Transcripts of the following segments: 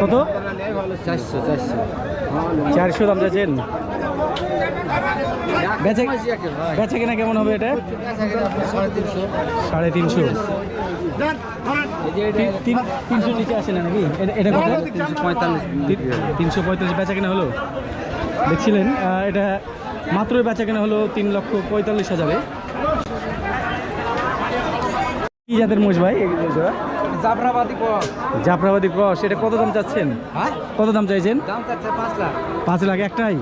কত? চারশো চারশো। চারশো দাম চাইছেন? বেচে বেচে কিনা কেমন হবে এটা? সাড়ে তিনশো। তিনশো তিন- তিন- তিনশো নিচে আসে না নাকি? এটা- কত? তিনশো পঁয়তাল্লিশ। বেচা কিনা হলো? দেখছিলেন? এটা মাত্রই বেচা কিনা হলো তিন লক্ষ পঁয়তাল্লিশ হাজারে। কি জাতের মোষ ভাই? জাফরাবাদি ক্রস এটা কত দাম চাচ্ছেন? হ্যাঁ? কত দাম চাইছেন? দাম চাচ্ছে পাঁচ লাখ। পাঁচ লাখ একটাই?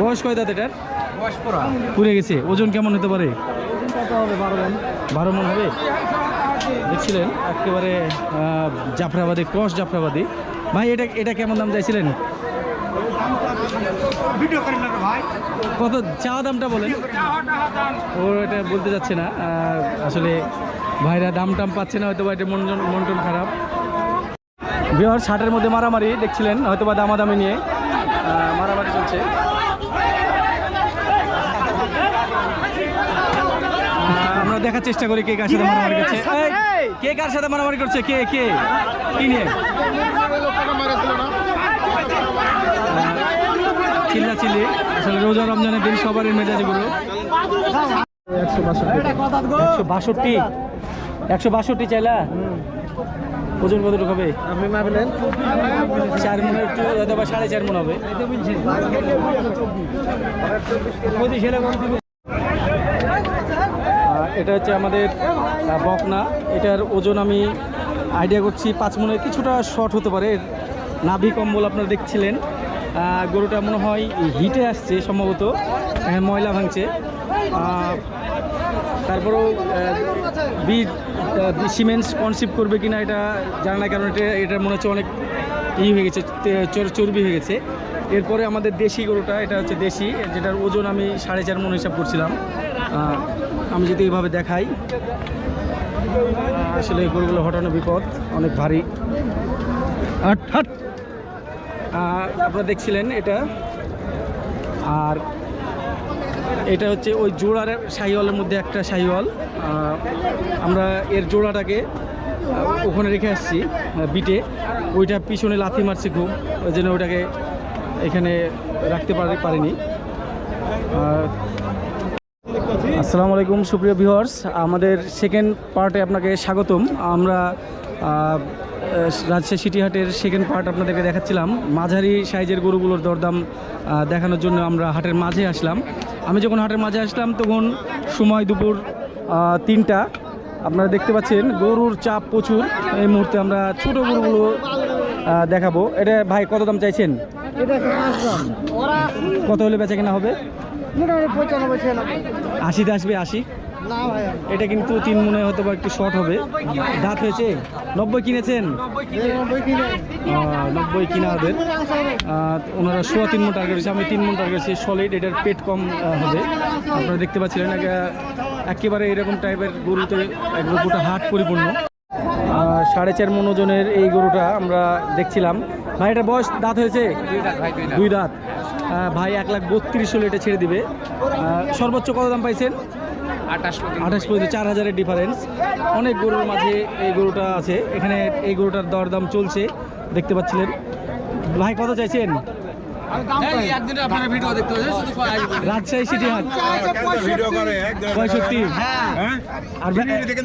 বয়স কয় দাঁত এটার? বয়স পড়া পুড়ে গেছে। ওজন কেমন হতে পারে? বারো মন হবে। দেখছিলেন একেবারে জাফরাবাদি ক্রস জাফরাবাদি। ভাই এটা এটা কেমন দাম চাইছিলেন? কত চাওয়া দামটা বলেন। ও এটা বলতে যাচ্ছে না। আসলে ভাইরা দাম টাম পাচ্ছে না হয়তো বা এটা মন মন টন খারাপ। বিহার ষাটের মধ্যে মারামারি দেখছিলেন হয়তো বা দামাদামি নিয়ে। মারামারি চলছে। আমরা দেখার চেষ্টা করি কে কার সাথে মারামারি করছে। কে কার সাথে মারামারি করছে? কে কে? কি নিয়ে? চিল্লা চিল্লি আসলে রোজা রমজানের দিন সবারই মেজাজগুলো একশো বাষট্টি। একশো বাষট্টি। চাইলা? ওজন কতটুকু হবে? আপনি মাপলেন? চার মনে একটু হয়তো বা সাড়ে চার মন হবে। এটা হচ্ছে আমাদের বকনা। এটার ওজন আমি আইডিয়া করছি পাঁচ মনে কিছুটা শর্ট হতে পারে। নাভি কম্বল আপনারা দেখছিলেন। গরুটা মনে হয় হিটে আসছে সম্ভবত। এখানে ময়লা ভাঙছে। তারপরেও বীজ সিমেন্টস কনসিভ করবে কিনা এটা জানা না, কারণ এটা এটার মনে হচ্ছে অনেক ই হয়ে গেছে চর্বি হয়ে গেছে। এরপরে আমাদের দেশি গরুটা, এটা হচ্ছে দেশি, যেটার ওজন আমি সাড়ে চার মন হিসাব করছিলাম। আমি যদি এইভাবে দেখাই আসলে এই গরুগুলো হটানো বিপদ, অনেক ভারী। আপনারা দেখছিলেন এটা। আর এটা হচ্ছে ওই জোড়ার শাহিওয়ালের মধ্যে একটা শাহিওয়াল আমরা এর জোড়াটাকে ওখানে রেখে আসছি বিটে। ওইটা পিছনে লাথি মারছে খুব, ওই জন্য ওইটাকে এখানে রাখতে পারি পারিনি। আসসালামু আলাইকুম, সুপ্রিয় ভিউয়ার্স। আমাদের সেকেন্ড পার্টে আপনাকে স্বাগতম। আমরা রাজশাহী সিটিহাটের সেকেন্ড পার্ট আপনাদেরকে দেখাচ্ছিলাম। মাঝারি সাইজের গরুগুলোর দরদাম দেখানোর জন্য আমরা হাটের মাঝে আসলাম। আমি যখন হাটের মাঝে আসলাম তখন সময় দুপুর তিনটা। আপনারা দেখতে পাচ্ছেন গরুর চাপ প্রচুর। এই মুহূর্তে আমরা ছোট গরুগুলো দেখাবো। এটা ভাই কত দাম চাইছেন? কত হলে বেচা কেনা হবে? আশিতে আসবে আশি? এটা কিন্তু তিন মনে হয়তো বা একটু শর্ট হবে। দাঁত হয়েছে? নব্বই কিনেছেন? নব্বই কিনা। ওদের ওনারা সোয়া তিন মন টার্গেট হয়েছে আমি তিন মন টার্গেট হয়েছি সলিড এটার পেট কম হবে। আপনারা দেখতে পাচ্ছিলেন একে- একেবারে এরকম টাইপের গরুতে গোটা হাট পরিপূর্ণ। সাড়ে চার মন ওজনের এই গরুটা আমরা দেখছিলাম। ভাই এটা বয়স দাঁত হয়েছে? দুই দাঁত। ভাই এক লাখ বত্রিশ হলে এটা ছেড়ে দিবে। সর্বোচ্চ কত দাম পাইছেন? আঠাশ পর্যন্ত চার হাজারের ডিফারেন্স অনেক গরুর মাঝে এই গরুটা আছে এখানে এই গরুটার দরদাম চলছে দেখতে পাচ্ছিলেন ভাই কত চাইছেন একদিনে আপনারা ভিডিও দেখতে হবে শুধু রাজশাহী সিটি হাট ভিডিও পঁয়ষট্টি হ্যাঁ আর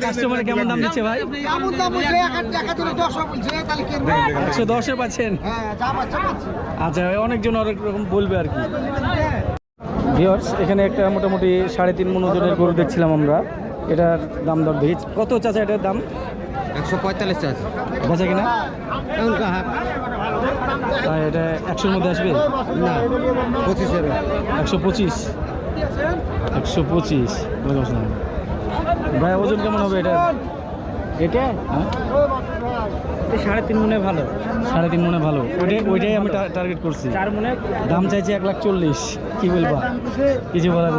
কাস্টমারে কেমন দাম দিচ্ছে ভাই দাম দশ একশো পাচ্ছেন হ্যাঁ আচ্ছা অনেকজন অনেক রকম বলবে আর কি ভিওর্স এখানে একটা মোটামুটি সাড়ে তিন মন ওজনের গরু দেখছিলাম আমরা। এটার দাম দর দেখি। কত চাচা এটার দাম? একশো পঁয়তাল্লিশ আছে বেচা কিনা? এটা একশোর মধ্যে আসবে? না পঁচিশের একশো পঁচিশ? একশো পঁচিশ। ভাই ওজন কেমন হবে এটা এটা? হ্যাঁ? সাড়ে তিন মনে ভালো। সাড়ে তিন মনে ভালো। ওইটাই ওইটাই আমি টার্গেট করছি। চার মনে দাম চাইছে এক লাখ চল্লিশ। কি বলবা? কিছু বলার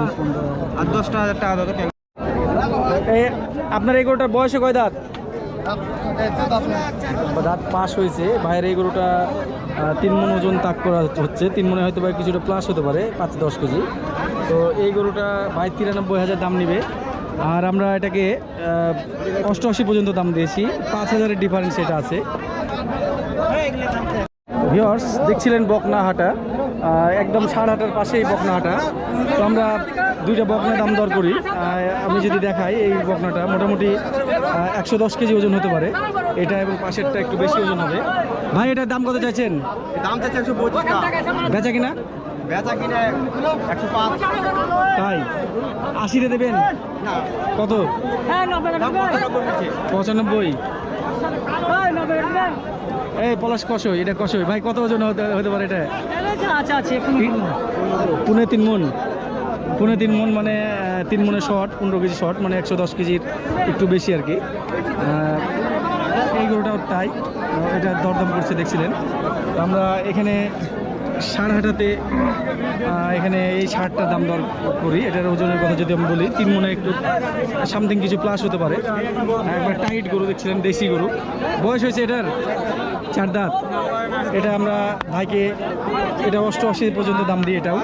আর দশটা হাজার টাকা দাও আপনার এই গরুটার বয়সে কয় দাঁত? দাঁত পাস হয়েছে। ভাইয়ের এই গরুটা তিন মন ওজন তাক করা হচ্ছে। তিন মনে হয়তো বা কিছুটা প্লাস হতে পারে পাঁচ দশ কেজি। তো এই গরুটা ভাই তিরানব্বই হাজার দাম নেবে। আর আমরা এটাকে অষ্টআশি পর্যন্ত দাম দিয়েছি। পাঁচ হাজারের ডিফারেন্স এটা আছে। ভিওর্স দেখছিলেন বকনাহাটা একদম সাড়ে হাটার পাশেই বকনাহাটা তো আমরা দুইটা বকনা দাম দর করি। আমি যদি দেখাই এই বকনাটা মোটামুটি একশো দশ কেজি ওজন হতে পারে। এটা এবং পাশেরটা একটু বেশি ওজন হবে। ভাই এটার দাম কত চাইছেন? দাম চাচ্ছে একশো পঁচিশ বেচা কিনা? বেচা কিনে একশো পাঁচ। তাই? আশিতে দেবেন? না। কত? পঁচানব্বই নিচে এই পলাশ কষই এটা কষই। ভাই কত ওজন হতে হতে পারে এটা? আচ্ছা আছে পুনে তিন মন। পুনে তিন মন মানে তিন মনের শর্ট পনেরো কেজি শর্ট মানে একশো দশ কেজির একটু বেশি আর কি। এই গরুটাও তাই। এটা দরদাম করছে দেখছিলেন। আমরা এখানে ষাঁড় হাটাতে এখানে এই সারটার দাম দর করি। এটার ওজনের কথা যদি আমি বলি, তিন মনে একটু সামথিং কিছু প্লাস হতে পারে। একবার টাইট গরু দেখছিলেন দেশি গরু। বয়স হয়েছে এটার চার দাঁত। এটা আমরা ভাইকে, এটা অষ্টআশি পর্যন্ত দাম দিই এটাও।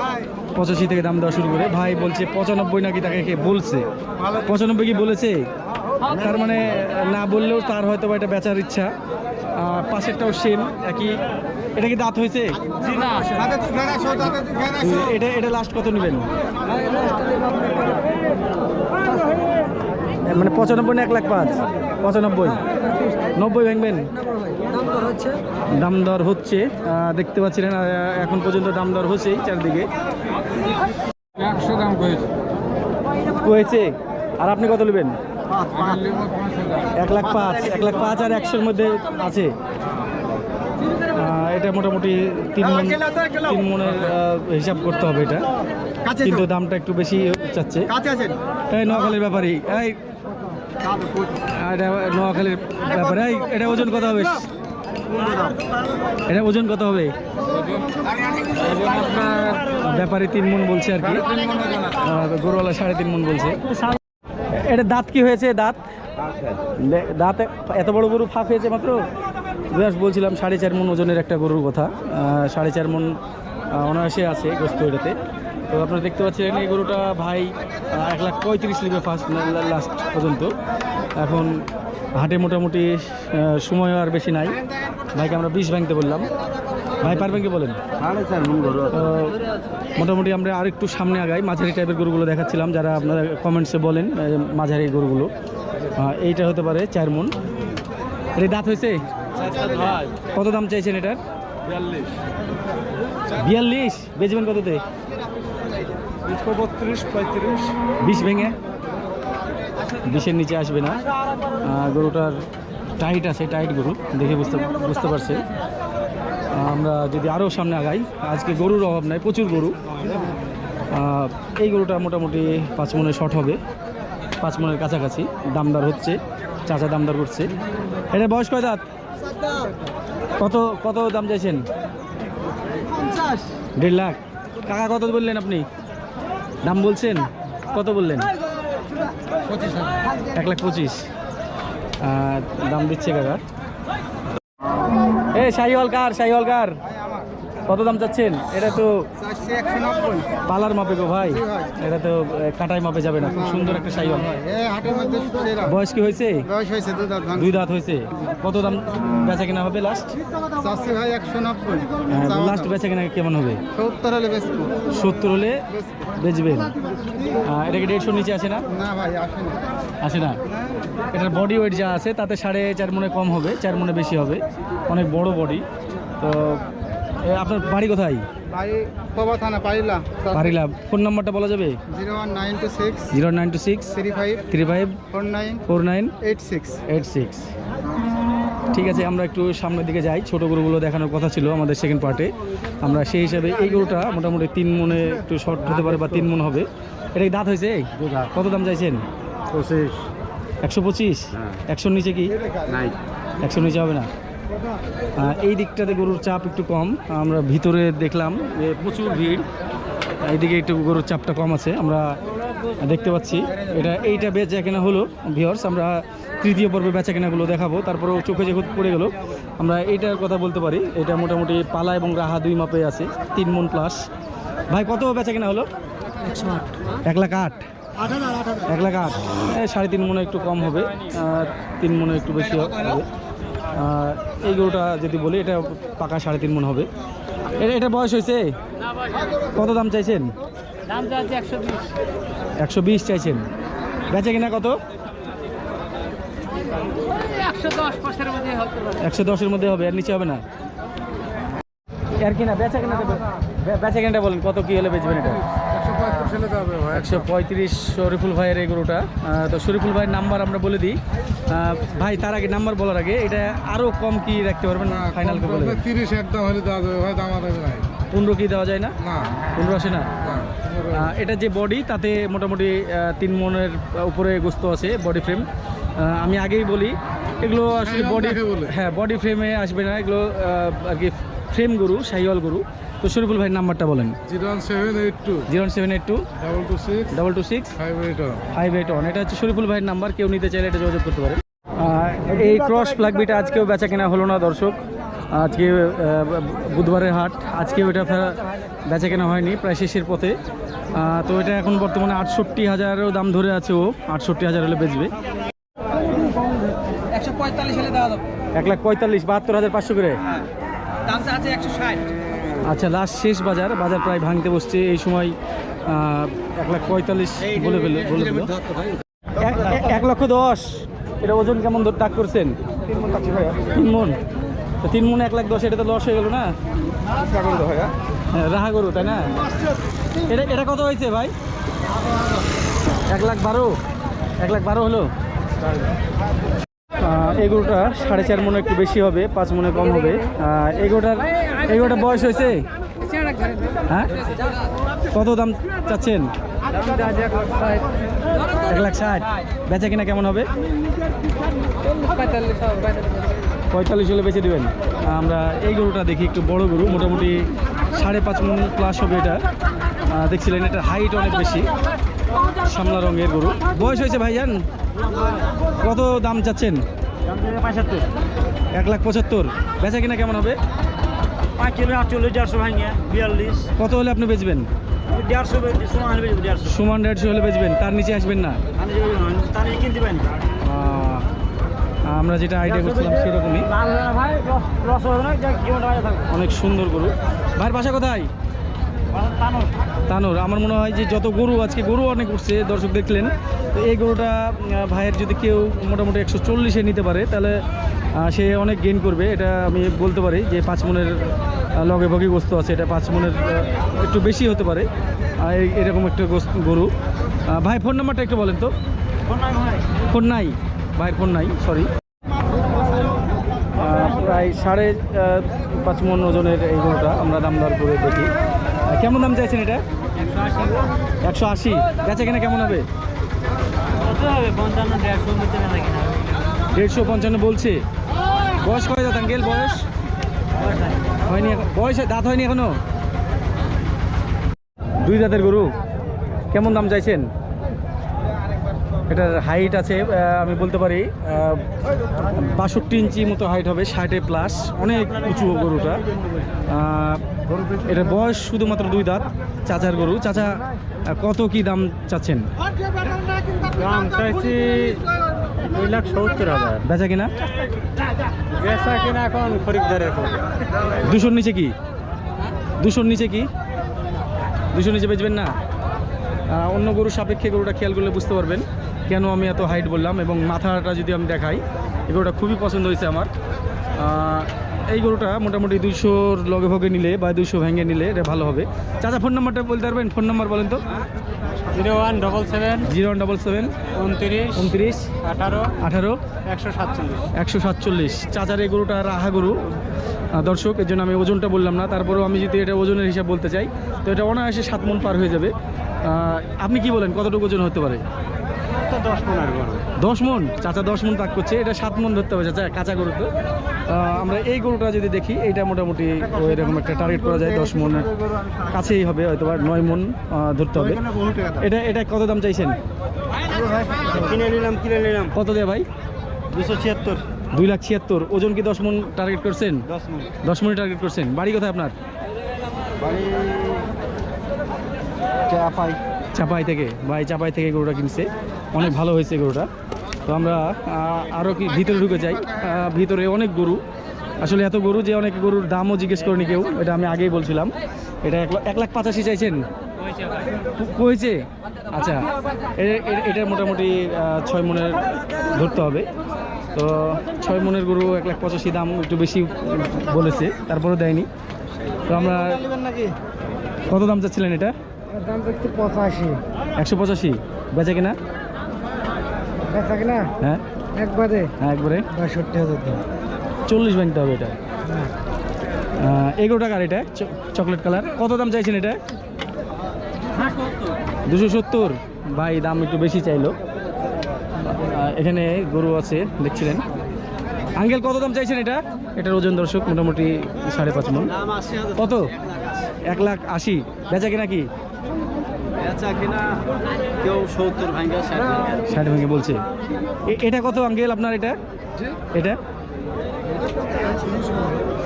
পঁচাশি থেকে দাম দেওয়া শুরু করে। ভাই বলছে পঁচানব্বই নাকি তাকে বলছে। পঁচানব্বই কি বলেছে? তার মানে না বললেও তার হয়তো এটা বেচার ইচ্ছা। পাশেরটাও সেম একই। এটা কি দাঁত হয়েছে? এটা এটা লাস্ট কত নেবেন? মানে পঁচানব্বই না এক লাখ পাঁচ? পঁচানব্বই। নব্বই ভাঙবেন? দাম দর হচ্ছে দেখতে পাচ্ছিলেন এখন পর্যন্ত দাম দর হচ্ছেই চারদিকে। একশো দাম হয়েছে আর আপনি কত নেবেন? এক লাখ পাঁচ এক লাখ পাঁচ আর একশোর মধ্যে আছে। এটা মোটামুটি তিন মন তিন মনের হিসাব করতে হবে এটা। কিন্তু দামটা একটু বেশি চাচ্ছে। এই নোয়াখালীর ব্যাপারই। এই এটা নোয়াখালীর ব্যাপারে এই এটা ওজন কত হবে? এটা ওজন কত হবে? ব্যাপারে তিন মন বলছে আর কি। গরুওয়ালা সাড়ে তিন মন বলছে। এটা দাঁত কি হয়েছে? দাঁত? দাঁত এত বড় গরু ফাঁক হয়েছে মাত্র? বেশ বলছিলাম সাড়ে চার মন ওজনের একটা গরুর কথা। সাড়ে চার মন অনায়াসে আছে গোস্ত এটাতে। তো আপনারা দেখতে পাচ্ছেন এই গরুটা ভাই এক লাখ পঁয়ত্রিশ লিবে ফার্স্ট লাস্ট পর্যন্ত। এখন হাটে মোটামুটি সময় আর বেশি নাই। ভাইকে আমরা বিষ ভাঙতে বললাম। ভাই পারবেন কি বলেন? মোটামুটি আমরা আর একটু সামনে আগাই মাঝারি টাইপের গরুগুলো দেখাচ্ছিলাম যারা আপনারা কমেন্টসে বলেন মাঝারি গরুগুলো। এইটা হতে পারে চার মন এটা দাঁত হয়েছে? কত দাম চাইছেন এটার? বিয়াল্লিশ। বেচবেন কততে? বত্রিশ পঁয়ত্রিশ বিশ ভেঙে? বিশের নিচে আসবে না। গরুটার টাইট আছে টাইট গরু দেখে বুঝতে বুঝতে পারছেন। আহ, আমরা যদি আরও সামনে আগাই আজকে গরুর অভাব নাই প্রচুর গরু। এই গরুটা মোটামুটি পাঁচ মনে শর্ট হবে। পাঁচ মনের কাছাকাছি দামদার হচ্ছে চাচা দামদার করছে। এটা বয়স কয় দাঁত? কত কত দাম চাইছেন? দেড় লাখ। কাকা কত বললেন আপনি? দাম বলছেন? কত বললেন? এক লাখ পঁচিশ। দাম দিচ্ছে কাকা। শাহিওয়াল কার শাহিওয়াল কার কত দাম চাচ্ছেন? এটা তো পালার মাপে গো ভাই। এটা তো কাটাই মাপে যাবে না। খুব সুন্দর একটা হাটের বয়স কি হয়েছে? দুই দাঁত হয়েছে। কত দাম বেচা কিনা হবে লাস্ট ভাই লাস্ট বেচা কিনা কেমন হবে? সত্তর হলে সত্তর হলে বেচবেন। এটা কি দেড়শোর নিচে আছে না? না আসে না। আসে না। এটার বডি ওয়েট যা আছে তাতে সাড়ে চার মনে কম হবে চার মনে বেশি হবে। অনেক বড় বডি তো আপনার বাড়ি কোথায়? ভাই কবা থানা পাইলা বাড়িলা। ফোন নাম্বারটা বলা যাবে? Zero one nine two six zero nine two six three five three five four nine four nine eight six. Eight six. ঠিক আছে আমরা একটু সামনের দিকে যাই। ছোটো গরুগুলো দেখানোর কথা ছিল আমাদের সেকেন্ড পার্টে আমরা সেই হিসাবে এই গরুটা মোটামুটি তিন মনে একটু শর্ট হতে পারে বা তিন মন হবে। এটা কি দাঁত হয়েছে? কত দাম চাইছেন? পঁচিশ। একশো পঁচিশ? হ্যাঁ। একশোর নিচে কি? নাই। একশো নিচে হবে না। এই দিকটাতে গরুর চাপ একটু কম। আমরা ভিতরে দেখলাম যে প্রচুর ভিড়। এইদিকে একটু গরুর চাপটা কম আছে। আমরা দেখতে পাচ্ছি। এটা এইটা বেচা কেনা হলো ভিওর্স আমরা তৃতীয় পর্বে বেচা কেনাগুলো দেখাবো। তারপরেও চোখে যখন পড়ে গেল। আমরা এইটার কথা বলতে পারি। এটা মোটামুটি পালা এবং রাহা দুই মাপে আছে। তিন মন প্লাস ভাই কত বেচা কেনা হলো এক লাখ আট। এক লাখ আট। সাড়ে তিন মনে একটু কম হবে। তিন মনে একটু বেশি হবে। এই গরুটা যদি বলি এটা পাকা সাড়ে তিন মন হবে। এটা এটা বয়স হয়েছে? কত দাম চাইছেন? একশো বিশ। চাইছেন। বেচে কিনা কত? একশো দশের মধ্যে হবে আর নিচে হবে না? আর কিনা বেচা কিনা বেচা কিনাটা বলেন কত কি হলে বেচবেন এটা? একশো পঁয়ত্রিশ শরীফুল ভাইয়ের এই গরুটা। তো শরীফুল ভাইয়ের নাম্বার আমরা বলে দিই। ভাই তার আগে নাম্বার বলার আগে এটা আরও কম কি রাখতে পারবেন ফাইনাল তিরিশ একদম হলে দেওয়া যাবে ভাই দাম নাই পনেরো কি দেওয়া যায় না? পনেরো আসে না? না এটা যে বডি তাতে মোটামুটি তিন মনের উপরে গোস্ত আছে বডি ফ্রেম আমি আগেই বলি এগুলো আসলে বডি হ্যাঁ বডি ফ্রেমে আসবে না এগুলো আর কি ফ্রেম গরু শাহিওয়াল গরু তো শরীফুল ভাইয়ের নাম্বারটা বলেন। Zero one seven eight two. Zero seven eight two. Double two six double two six five eight one five eight one এটা হচ্ছে শরীফুল ভাইয়ের নাম্বার কেউ নিতে চাইলে এটা যোগাযোগ করতে পারে এই ক্রস ফ্ল্যাগবিটা আজকেও বেচা কেনা হলো না দর্শক। আজকে বুধবারের হাট আজকেও এটা বেচা কেনা হয়নি প্রায় শেষের পথে। তো এটা এখন বর্তমানে আটষট্টি হাজারও দাম ধরে আছে ও আটষট্টি হাজার হলে বেচবে। একশো পঁয়তাল্লিশ হলে দেওয়া যাবে। এক লাখ পঁয়তাল্লিশ বাহাত্তর হাজার পাঁচশো করে? দাম আছে একশো ষাট। আচ্ছা লাস্ট শেষ বাজার বাজার প্রায় ভাঙতে বসছে। এই সময় এক লাখ পঁয়তাল্লিশ বলে ফেলো বলে ফেলো এক- লক্ষ দশ। এটা ওজন কেমন তাক করছেন? তিন মন। তো তিন মন এক লাখ দশ এটা তো লস হয়ে গেল না? হ্যাঁ রাহা গরু তাই না? এটা এটা কত হয়েছে ভাই? এক লাখ বারো। এক লাখ বারো হলো? গরুটা সাড়ে চার মনে একটু বেশি হবে, পাঁচ মনে কম হবে। এই গরুটার বয়স হয়েছে? হ্যাঁ? কত দাম চাচ্ছেন? এক লাখ ষাট। বেচা কিনা কেমন হবে? পঁয়তাল্লিশ হলে বেচে দেবেন। আমরা এই গরুটা দেখি, একটু বড় গরু, মোটামুটি সাড়ে পাঁচ মন প্লাস হবে এটা। দেখছিলেন এটা হাইট অনেক বেশি। সামলা রঙের গরু। বয়স হয়েছে ভাইজান? কত দাম চাচ্ছেন? এক লাখ পঁচাত্তর। বেচা কিনা কেমন হবে? পাঁচচল্লিশ আটচল্লিশ দেড়শো ভাঙে বিয়াল্লিশ। কত হলে আপনি বেচবেন? সমান দেড়শো। হলে বেচবেন তার নিচে আসবেন না? আমরা যেটা আইডিয়া করছিলাম সেরকমই। অনেক সুন্দর গরু। ভাইয়ের বাসা কোথায়? তানোর আমার মনে হয় যে যত গরু আজকে গরু অনেক উঠছে দর্শক দেখলেন তো এই গরুটা ভাইয়ের যদি কেউ মোটামুটি একশো চল্লিশে নিতে পারে তাহলে সে অনেক গেইন করবে। এটা আমি বলতে পারি যে পাঁচ মনের লগে ভগে গোস্ত আছে এটা পাঁচ মনের একটু বেশি হতে পারে। এরকম একটা গোস্ত গরু। ভাই ফোন নাম্বারটা একটু বলেন তো। ফোন নাই ভাইয়ের ফোন নাই সরি প্রায় সাড়ে পাঁচ মন ওজনের এই গরুটা আমরা দাম দর করে দেখি। কেমন দাম চাইছেন এটা? একশো আশি। গেছে কিনা কেমন হবে? দেড়শো পঞ্চান্ন বলছে। বয়স কয় দাঁত গেল বয়স? হয়নি বয়স দাঁত হয়নি এখনও? দুই দাঁতের গরু। কেমন দাম চাইছেন? এটার হাইট আছে আমি বলতে পারি বাষট্টি ইঞ্চি মতো হাইট হবে ষাটে প্লাস অনেক উঁচু গরুটা। এটা বয়স শুধুমাত্র দুই দাঁত চাচার গরু। চাচা কত কি দাম চাচ্ছেন? দাম চাইছি দুই লাখ সত্তর হাজার। বেচা কিনা? বেচা কিনা এখন খরিদ্দারের দুশোর নিচে কি? দুশোর নিচে কি? দুশোর নিচে বেচবেন না? অন্য গরুর সাপেক্ষে গরুটা খেয়াল করলে বুঝতে পারবেন। কেন আমি এত হাইট বললাম এবং মাথাটা যদি আমি দেখাই এই গরুটা খুবই পছন্দ হয়েছে আমার। এই গরুটা মোটামুটি দুইশোর লগে ভগে নিলে বা দুইশো ভেঙে নিলে এটা ভালো হবে। চাচা ফোন নাম্বারটা বলতে পারবেন? ফোন নাম্বার বলেন তো। Zero one double seven zero one double seven উনত্রিশ উনত্রিশ আঠারো আঠারো একশো সাতচল্লিশ। একশো সাতচল্লিশ। চাচার এই গরুটা রাহা গরু। দর্শক এর জন্য আমি ওজনটা বললাম না তারপরেও আমি যদি এটা ওজনের হিসাব বলতে চাই তো এটা অনায়াসে সাত মন পার হয়ে যাবে। আপনি কি বলেন কতটুকু ওজন হতে পারে? দশ মন চাচা দশ মন তাক করছে। এটা সাত মন ধরতে হবে চাচা কাঁচা গরু তো। আমরা এই গরুটা যদি দেখি এইটা মোটামুটি ওই রকম একটা টার্গেট করা যায় দশ মনের কাছেই হবে হয়তো বা নয় মন ধরতে হবে। এটা এটা কত দাম চাইছেন? কিনে নিলাম কিনে নিলাম। কত দেয় ভাই? দুশো ছিয়াত্তর। দুই লাখ ছিয়াত্তর। ওজন কি দশ মন টার্গেট করছেন? দশ মিনিট টার্গেট করছেন। বাড়ি কোথায় আপনার? বাড়ি চাপাই। চাপাই থেকে ভাই চাপাই থেকে গরুটা কিনছে। অনেক ভালো হয়েছে গরুটা। তো আমরা আরও কি ভিতরে ঢুকে যাই। ভিতরে অনেক গরু। আসলে এত গরু যে অনেক গরুর দামও জিজ্ঞেস করেনি কেউ। এটা আমি আগেই বলছিলাম। এটা এক লাখ- এক লাখ পঁচাশি চাইছেন? হয়েছে আচ্ছা এটা মোটামুটি ছয় মনের ধরতে হবে। তো ছয় মনের গরু এক লাখ পঁচাশি দাম একটু বেশি বলেছে তারপরে দেয়নি। তো আমরা কত দাম চাচ্ছিলেন এটা? দাম একটু পঁচাশি। একশো পঁচাশি। বেচা কিনা? বেচা কিনা? হ্যাঁ। একবারে? হ্যাঁ একবারে। বাষট্টি হাজার দাম চল্লিশ ভাঙতে হবে এটা। এগারো টাকার এটা চ- চকলেট কালার। কত দাম চাইছেন এটা? দুশো সত্তর। ভাই দাম একটু বেশি চাইলো। এখানে গরু আছে দেখছিলেন। আঙ্কেল কত দাম চাইছেন এটা? এটার ওজন দর্শক মোটামুটি সাড়ে পাঁচ মন। কত? এক লাখ আশি। বেচা কিনা কি? কেউ সত্তর ভাঙ্গা ষাট ষাট ভেঙে বলছে। এটা কত আঙ্কেল আপনার এটা? এটা?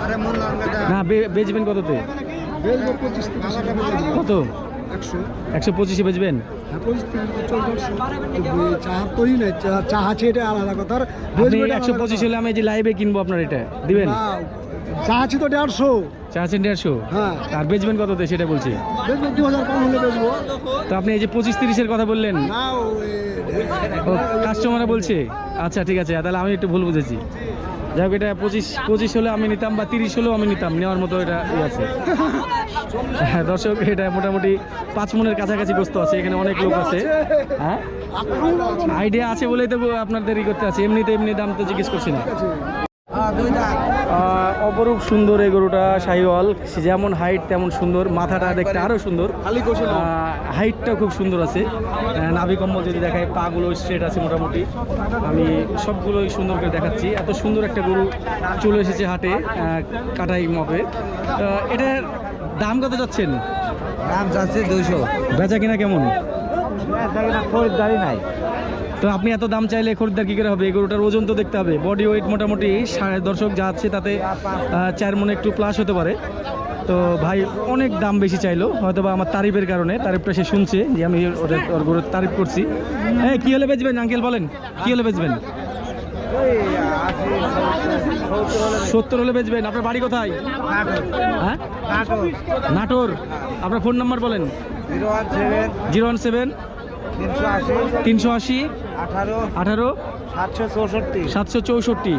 আরে মন না বেচবেন কততে? কত? একশো। পঁচিশে বেচবেন? হ্যাঁ পঁচিশ চাহা চাহা আছে এটা আলাদা কথা। আপনি একশো পঁচিশ হলে আমি যে লাইভে কিনবো আপনার এটা। দিবেন? চাহা আছে তো দেড়শো। চাচ্ছেন দেড়শো? হ্যাঁ। আর বেচবেন কততে সেটা বলছি? বেচবো দু হাজার কম হলে বেচবো। তো আপনি এই যে পঁচিশ তিরিশের কথা বললেন। না ও কাস্টমার বলছে। আচ্ছা ঠিক আছে তাহলে আমি একটু ভুল বুঝেছি। যাই হোক এটা পঁচিশ পঁচিশ হলে আমি নিতাম বা তিরিশ হলেও আমি নিতাম নেওয়ার মতো এটা ই আছে। হ্যাঁ দর্শক এটা মোটামুটি পাঁচ মনের কাছাকাছি গোস্ত আছে এখানে অনেক লোক আছে। হ্যাঁ? আইডিয়া আছে বলেই তো আপনার দেরি করতে আছে এমনিতে এমনি দাম তো জিজ্ঞেস করছি না। অপরূপ সুন্দর এই গরুটা শাহিওয়াল যেমন হাইট তেমন সুন্দর। মাথাটা দেখতে আরও সুন্দর। হাইটটা খুব সুন্দর আছে। নাভি কম্বল যদি দেখায় পাগুলো স্ট্রেট আছে মোটামুটি। আমি সবগুলোই সুন্দর করে দেখাচ্ছি। এত সুন্দর একটা গরু চলে এসেছে হাটে কাটাই মপে। এটার দাম কত যাচ্ছেন? দাম যাচ্ছে দুইশো। বেচা কিনা কেমন? খরিদ্দারি নাই। তো আপনি এত দাম চাইলে খরিদ্দার কী করে হবে? এই গরুটার ওজন তো দেখতে হবে। বডি ওয়েট মোটামুটি সাড়ে দর্শক যা আছে তাতে চার মনে একটু প্লাস হতে পারে। তো ভাই অনেক দাম বেশি চাইলো। হয়তো বা আমার তারিফের কারণে তারিফটা সে শুনছে যে আমি ওর গরুর তারিফ করছি। হ্যাঁ কী হলে বেচবেন আঙ্কেল বলেন? কী হলে বেচবেন? সত্তর হলে বেচবেন। আপনার বাড়ি কোথায়? হ্যাঁ? নাটোর। আপনার ফোন নাম্বার বলেন। Zero one seven. তিনশো আশি আঠারো আঠারো সাতশো চৌষট্টি। সাতশো চৌষট্টি।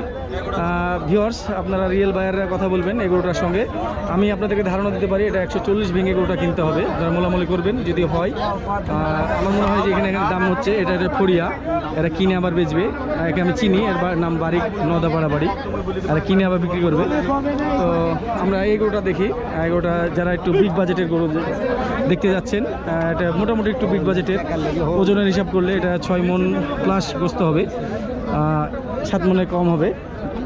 ভিওর্স আপনারা রিয়েল বায়াররা কথা বলবেন এই গরুটার সঙ্গে। আমি আপনাদেরকে ধারণা দিতে পারি, এটা একশো চল্লিশ ভেঙে গরুটা কিনতে হবে। যারা মোলামুলি করবেন, যদি হয় আমার মনে হয় যে এখানে দাম হচ্ছে, এটা একটা ফড়িয়া, এরা কিনে আবার বেচবে। একে আমি চিনি, এর নাম বাড়ি নদাপাড়া বাড়ি। আর কিনে আবার বিক্রি করবে। তো আমরা এই দেখি। গরুটা যারা একটু বিগ বাজেটের গরু দেখতে যাচ্ছেন এটা মোটামুটি একটু বিগ বাজেটের ওজনের হিসাব করলে এটা ছয় মন প্লাস গোস্ত হবে। সাত মনে কম হবে।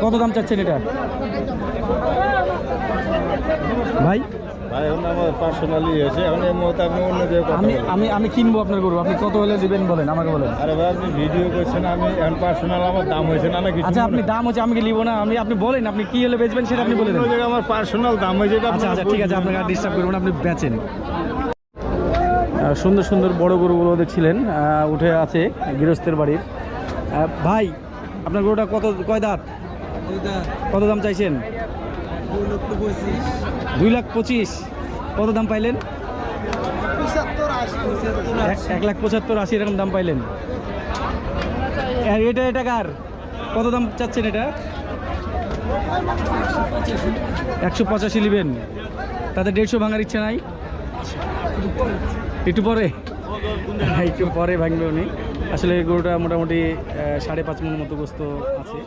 কত দাম চাচ্ছেন এটা? ভাই? আমি আমি আমি কিনবো আপনার গরু। আপনি কত হলে দিবেন বলেন আমাকে বলেন। আরে ভাই আপনি ভিডিও করছেন আমি পার্সোনাল আমার দাম হয়েছে না না কিছু আচ্ছা আপনি দাম হচ্ছে আমি কি নিবো না? আমি আপনি বলেন আপনি কি হলে বেচবেন সেটা আপনি বলে দেন। আমার পার্সোনাল দাম হয়েছে এটা আচ্ছা আচ্ছা ঠিক আছে আপনাকে আর ডিস্টার্ব করবেন আপনি বেচেন। সুন্দর সুন্দর বড় গরুগুলো দেখছিলেন উঠে আছে গৃহস্থের বাড়ির। ভাই আপনার গরুটা কত কয় দাঁত? কত দাম চাইছেন? দুই লাখ পঁচিশ। কত দাম পাইলেন? এক- লাখ পঁচাত্তর আশি এরকম দাম পাইলেন। এটা এটা কার? কত দাম চাচ্ছেন এটা? একশো পঁচাশি নেবেন। তাতে দেড়শো ভাঙার ইচ্ছা নাই? একটু পরে। একটু পরে ভাঙবে উনি। আসলে গরুটা মোটামুটি সাড়ে পাঁচ মন মতো গোস্ত আছে।